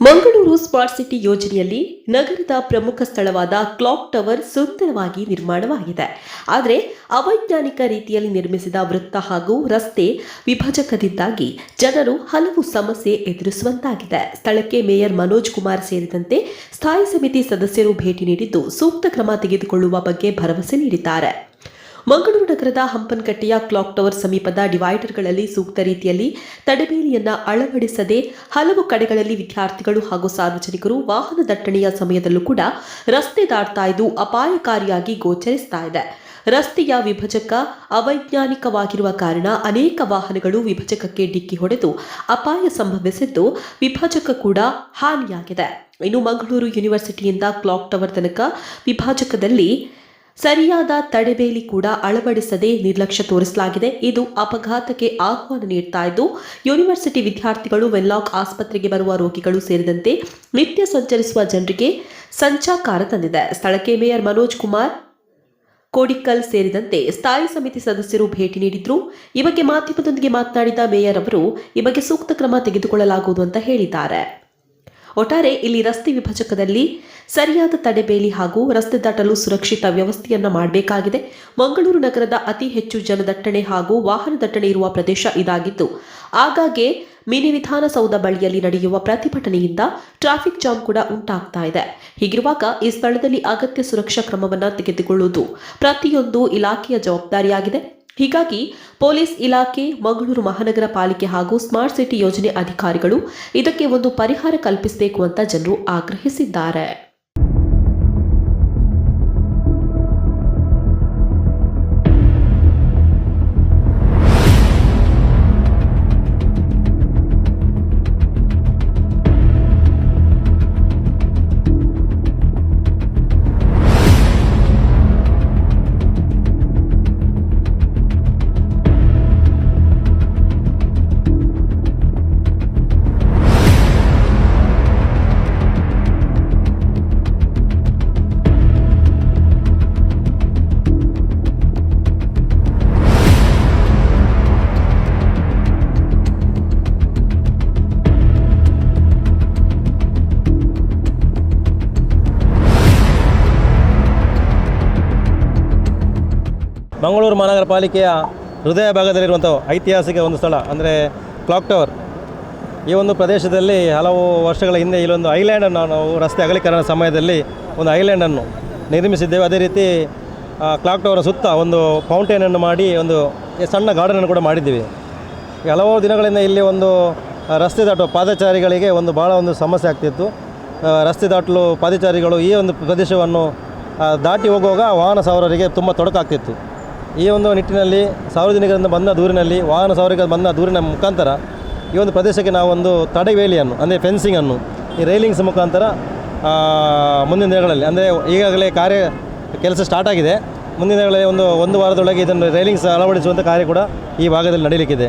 Mangaluru smart city ಯೋಜನೆಯಲ್ಲಿ ನಗರದ ಪ್ರಮುಖ ಸ್ಥಳವಾದ ಕ್ಲಾಕ್ ಟವರ್ ಸುಂದರವಾಗಿ ನಿರ್ಮಾಣವಾಗಿದೆ. ಆದರೆ ಅವೈಜ್ಞಾನಿಕ ರೀತಿಯಲ್ಲಿ ನಿರ್ಮಿಸಿದ ವೃತ್ತ ಹಾಗೂ ರಸ್ತೆ ವಿಭಜಕದಿಂದಾಗಿ ಜನರು ಹಲವು ಸಮಸ್ಯೆ ಎದುರಿಸುವಂತಾಗಿದೆ. ಸ್ಥಳಕ್ಕೆ ಮೇಯರ್ ಮನೋಜ್ ಕುಮಾರ್ ಸೇರಿದಂತೆ ಸ್ಥಾಯಿ ಸಮಿತಿ ಸದಸ್ಯರು ಭೇಟಿ ನೀಡಿದ್ದು ಸೂಕ್ತ ಕ್ರಮ ತೆಗೆದುಕೊಳ್ಳುವ ಬಗ್ಗೆ ಭರವಸೆ ನೀಡಿದ್ದಾರೆ. ಮಂಗಳೂರು ನಗರದ ಹಂಪನಕಟ್ಟೆಯ ಕ್ಲಾಕ್ ಟವರ್ ಸಮೀಪದ ಡಿವೈಡರ್ಗಳಲ್ಲಿ ಸೂಕ್ತ ರೀತಿಯಲ್ಲಿ ತಡೆಬೇಲಿಯನ್ನು ಅಳವಡಿಸದೆ ಹಲವು ಕಡೆಗಳಲ್ಲಿ ವಿದ್ಯಾರ್ಥಿಗಳು ಹಾಗೂ ಸಾರ್ವಜನಿಕರು ವಾಹನ ದಟ್ಟಣೆಯ ಸಮಯದಲ್ಲೂ ಕೂಡ ರಸ್ತೆ ದಾಟ್ತಾ ಇದ್ದು ಅಪಾಯಕಾರಿಯಾಗಿ ಗೋಚರಿಸ್ತಾ ಇದೆ. ರಸ್ತೆಯ ವಿಭಜಕ ಅವೈಜ್ಞಾನಿಕವಾಗಿರುವ ಕಾರಣ ಅನೇಕ ವಾಹನಗಳು ವಿಭಜಕಕ್ಕೆ ಡಿಕ್ಕಿ ಹೊಡೆದು ಅಪಾಯ ಸಂಭವಿಸಿದ್ದು ವಿಭಜಕ ಕೂಡ ಹಾನಿಯಾಗಿದೆ. ಇನ್ನು ಮಂಗಳೂರು ಯೂನಿವರ್ಸಿಟಿಯಿಂದ ಕ್ಲಾಕ್ ಟವರ್ ತನಕ ವಿಭಾಜಕದಲ್ಲಿ ಸರಿಯಾದ ತಡೆಬೇಲಿ ಕೂಡ ಅಳವಡಿಸದೆ ನಿರ್ಲಕ್ಷ್ಯ ತೋರಿಸಲಾಗಿದೆ. ಇದು ಅಪಘಾತಕ್ಕೆ ಆಹ್ವಾನ ನೀಡ್ತಾ ಇದ್ದು, ಯೂನಿವರ್ಸಿಟಿ ವಿದ್ಯಾರ್ಥಿಗಳು ವೆನ್ಲಾಕ್ ಆಸ್ಪತ್ರೆಗೆ ಬರುವ ರೋಗಿಗಳು ಸೇರಿದಂತೆ ನಿತ್ಯ ಸಂಚರಿಸುವ ಜನರಿಗೆ ಸಂಚಾಕಾರ ತಂದಿದೆ. ಸ್ಥಳಕ್ಕೆ ಮೇಯರ್ ಮನೋಜ್ ಕುಮಾರ್ ಕೋಡಿಕಲ್ ಸೇರಿದಂತೆ ಸ್ಥಾಯಿ ಸಮಿತಿ ಸದಸ್ಯರು ಭೇಟಿ ನೀಡಿದ್ರು. ಈ ಬಗ್ಗೆ ಮಾಧ್ಯಮದೊಂದಿಗೆ ಮಾತನಾಡಿದ ಮೇಯರ್ ಅವರು, ಈ ಬಗ್ಗೆ ಸೂಕ್ತ ಕ್ರಮ ತೆಗೆದುಕೊಳ್ಳಲಾಗುವುದು ಅಂತ ಹೇಳಿದ್ದಾರೆ. ಒಟ್ಟಾರೆ, ಇಲ್ಲಿ ರಸ್ತೆ ವಿಭಜಕದಲ್ಲಿ ಸರಿಯಾದ ತಡೆಬೇಲಿ ಹಾಗೂ ರಸ್ತೆ ದಾಟಲು ಸುರಕ್ಷಿತ ವ್ಯವಸ್ಥೆಯನ್ನು ಮಾಡಬೇಕಾಗಿದೆ. ಮಂಗಳೂರು ನಗರದ ಅತಿ ಹೆಚ್ಚು ಜನದಟ್ಟಣೆ ಹಾಗೂ ವಾಹನ ದಟ್ಟಣೆ ಇರುವ ಪ್ರದೇಶ ಇದಾಗಿದ್ದು ಆಗಾಗ್ಗೆ ಮಿನಿ ವಿಧಾನಸೌಧ ಬಳಿಯಲ್ಲಿ ನಡೆಯುವ ಪ್ರತಿಭಟನೆಯಿಂದ ಟ್ರಾಫಿಕ್ ಜಾಮ್ ಕೂಡ ಉಂಟಾಗ್ತಾ ಇದೆ. ಹೀಗಿರುವಾಗ ಈ ಸ್ಥಳದಲ್ಲಿ ಅಗತ್ಯ ಸುರಕ್ಷಾ ಕ್ರಮವನ್ನು ತೆಗೆದುಕೊಳ್ಳುವುದು ಪ್ರತಿಯೊಂದು ಇಲಾಖೆಯ ಜವಾಬ್ದಾರಿಯಾಗಿದೆ. ಹೀಗಾಗಿ ಪೊಲೀಸ್ ಇಲಾಖೆ, ಮಂಗಳೂರು ಮಹಾನಗರ ಪಾಲಿಕೆ ಹಾಗೂ ಸ್ಮಾರ್ಟ್ ಸಿಟಿ ಯೋಜನೆ ಅಧಿಕಾರಿಗಳು ಇದಕ್ಕೆ ಒಂದು ಪರಿಹಾರ ಕಲ್ಪಿಸಬೇಕು ಅಂತ ಜನರು ಆಗ್ರಹಿಸಿದ್ದಾರೆ. ಮಂಗಳೂರು ಮಹಾನಗರ ಪಾಲಿಕೆಯ ಹೃದಯ ಭಾಗದಲ್ಲಿರುವಂಥ ಐತಿಹಾಸಿಕ ಒಂದು ಸ್ಥಳ, ಅಂದರೆ ಕ್ಲಾಕ್ ಟವರ್. ಈ ಒಂದು ಪ್ರದೇಶದಲ್ಲಿ ಹಲವು ವರ್ಷಗಳ ಹಿಂದೆ ಇಲ್ಲೊಂದು ಐಲ್ಯಾಂಡನ್ನು ನಾವು ರಸ್ತೆ ಅಗಲೀಕರಣ ಸಮಯದಲ್ಲಿ ಒಂದು ಐಲ್ಯಾಂಡನ್ನು ನಿರ್ಮಿಸಿದ್ದೇವೆ. ಅದೇ ರೀತಿ ಕ್ಲಾಕ್ ಟವರ್ ಸುತ್ತ ಒಂದು ಫೌಂಟೇನನ್ನು ಮಾಡಿ, ಒಂದು ಸಣ್ಣ ಗಾರ್ಡನನ್ನು ಕೂಡ ಮಾಡಿದ್ದೀವಿ. ಹಲವು ದಿನಗಳಿಂದ ಇಲ್ಲಿ ಒಂದು ರಸ್ತೆ ದಾಟುವ ಪಾದಚಾರಿಗಳಿಗೆ ಒಂದು ಭಾಳ ಒಂದು ಸಮಸ್ಯೆ ಆಗ್ತಿತ್ತು. ರಸ್ತೆ ದಾಟಲು ಪಾದಚಾರಿಗಳು ಈ ಒಂದು ಪ್ರದೇಶವನ್ನು ದಾಟಿ ಹೋಗುವಾಗ ವಾಹನ ಸವಾರರಿಗೆ ತುಂಬ ತೊಡಕಾಗ್ತಿತ್ತು. ಈ ಒಂದು ನಿಟ್ಟಿನಲ್ಲಿ ಸಾರ್ವಜನಿಕರಿಂದ ಬಂದ ದೂರಿನಲ್ಲಿ ವಾಹನ ಸವಾರಿಗರು ಬಂದ ದೂರಿನ ಮುಖಾಂತರ ಈ ಒಂದು ಪ್ರದೇಶಕ್ಕೆ ನಾವೊಂದು ತಡೆವೇಲಿಯನ್ನು ಅಂದರೆ ಫೆನ್ಸಿಂಗನ್ನು ಈ ರೈಲಿಂಗ್ಸ್ ಮುಖಾಂತರ ಮುಂದಿನ ದಿನಗಳಲ್ಲಿ, ಅಂದರೆ ಈಗಾಗಲೇ ಕಾರ್ಯ ಕೆಲಸ ಸ್ಟಾರ್ಟ್ ಆಗಿದೆ. ಮುಂದಿನ ದಿನಗಳಲ್ಲಿ ಒಂದು ಒಂದು ವಾರದೊಳಗೆ ಇದನ್ನು ರೈಲಿಂಗ್ಸ್ ಅಳವಡಿಸುವಂಥ ಕಾರ್ಯ ಕೂಡ ಈ ಭಾಗದಲ್ಲಿ ನಡೀಲಿಕ್ಕಿದೆ.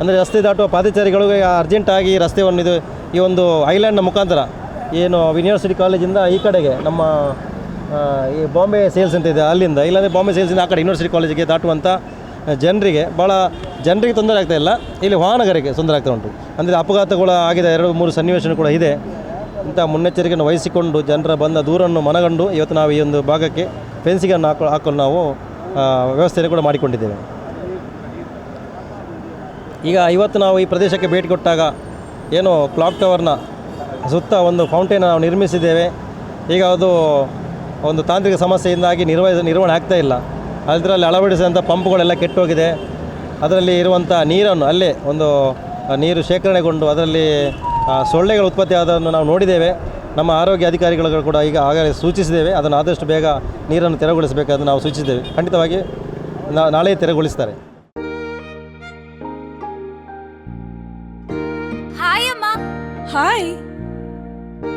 ಅಂದರೆ ರಸ್ತೆ ದಾಟುವ ಪಾದಚಾರಿಗಳಿಗೆ ಅರ್ಜೆಂಟಾಗಿ ರಸ್ತೆಯನ್ನು ಇದು ಈ ಒಂದು ಐಲ್ಯಾಂಡ್ನ ಮುಖಾಂತರ, ಏನು ಯೂನಿವರ್ಸಿಟಿ ಕಾಲೇಜಿಂದ ಈ ಕಡೆಗೆ ನಮ್ಮ ಈ ಬಾಂಬೆ ಸೇಲ್ಸ್ ಅಂತ ಇದೆ ಅಲ್ಲಿಂದ. ಇಲ್ಲಾಂದರೆ ಬಾಂಬೆ ಸೇಲ್ಸಿಂದ ಆ ಕಡೆ ಯೂನಿವರ್ಸಿಟಿ ಕಾಲೇಜಿಗೆ ದಾಟುವಂಥ ಜನರಿಗೆ ಭಾಳ ಜನರಿಗೆ ತೊಂದರೆ ಆಗ್ತಾ ಇಲ್ಲ. ಇಲ್ಲಿ ವಾಹನಗಾರಿಕೆ ತೊಂದರೆ ಆಗ್ತಾ ಉಂಟು. ಅಂದರೆ ಅಪಘಾತಗಳು ಆಗಿದೆ, ಎರಡು, ಮೂರು ಸನ್ನಿವೇಶನ ಕೂಡ ಇದೆ. ಇಂಥ ಮುನ್ನೆಚ್ಚರಿಕೆಯನ್ನು ವಹಿಸಿಕೊಂಡು ಜನರ ಬಂದ ದೂರನ್ನು ಮನಗಂಡು ಇವತ್ತು ನಾವು ಈ ಒಂದು ಭಾಗಕ್ಕೆ ಫೆನ್ಸಿಗನ್ನು ಹಾಕೊ, ಹಾಕಲು ನಾವು ವ್ಯವಸ್ಥೆಯನ್ನು ಕೂಡ ಮಾಡಿಕೊಂಡಿದ್ದೇವೆ. ಈಗ ಇವತ್ತು ನಾವು ಈ ಪ್ರದೇಶಕ್ಕೆ ಭೇಟಿ ಕೊಟ್ಟಾಗ ಏನು ಕ್ಲಾಕ್ ಟವರ್ನ ಸುತ್ತ ಒಂದು ಫೌಂಟೇನ್ ನಾವು ನಿರ್ಮಿಸಿದ್ದೇವೆ. ಈಗ ಅದು ಒಂದು ತಾಂತ್ರಿಕ ಸಮಸ್ಯೆಯಿಂದಾಗಿ ನಿರ್ವಹಿಸ ನಿರ್ವಹಣೆ ಆಗ್ತಾ ಇಲ್ಲ. ಅದರಲ್ಲಿ ಅಳವಡಿಸಿದಂಥ ಪಂಪ್ಗಳೆಲ್ಲ ಕೆಟ್ಟೋಗಿದೆ. ಅದರಲ್ಲಿ ಇರುವಂಥ ನೀರನ್ನು ಅಲ್ಲೇ ಒಂದು ನೀರು ಶೇಖರಣೆಗೊಂಡು ಅದರಲ್ಲಿ ಸೊಳ್ಳೆಗಳು ಸೊಳ್ಳೆಗಳ ಉತ್ಪತ್ತಿ ಆದನ್ನು ನಾವು ನೋಡಿದ್ದೇವೆ. ನಮ್ಮ ಆರೋಗ್ಯ ಅಧಿಕಾರಿಗಳು ಕೂಡ ಈಗ ಆಗಲೇ ಸೂಚಿಸಿದ್ದೇವೆ. ಅದನ್ನು ಆದಷ್ಟು ಬೇಗ ನೀರನ್ನು ತೆರವುಗೊಳಿಸಬೇಕಾದ ನಾವು ಸೂಚಿಸಿದ್ದೇವೆ. ಖಂಡಿತವಾಗಿ ನಾ- ನಾಳೆ ತೆರವುಗೊಳಿಸ್ತಾರೆ. ಹಾಯ್ ಅಮ್ಮ. ಹಾಯ್